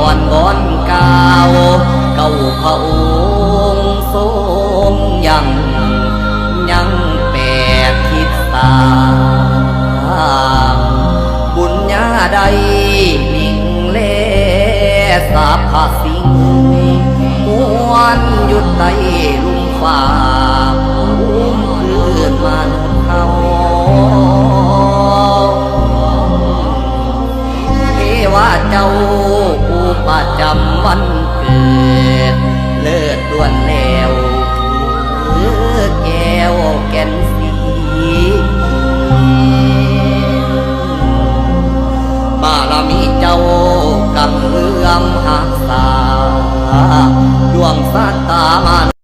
อนบอนกาวเก้าพระองค์ทรงยังยังแปดทิศตา บุญญาใดลิงเลสาพาสิงมวนหยุดใตลุมฟ้าอุ้มคืนมันเขาเทว่าเจ้า จำวันเกิด เลิศด้วนแล้วคือแก้วแก่นสีบารมีเจ้ากำเลื่อมหักษาดวงสตามัน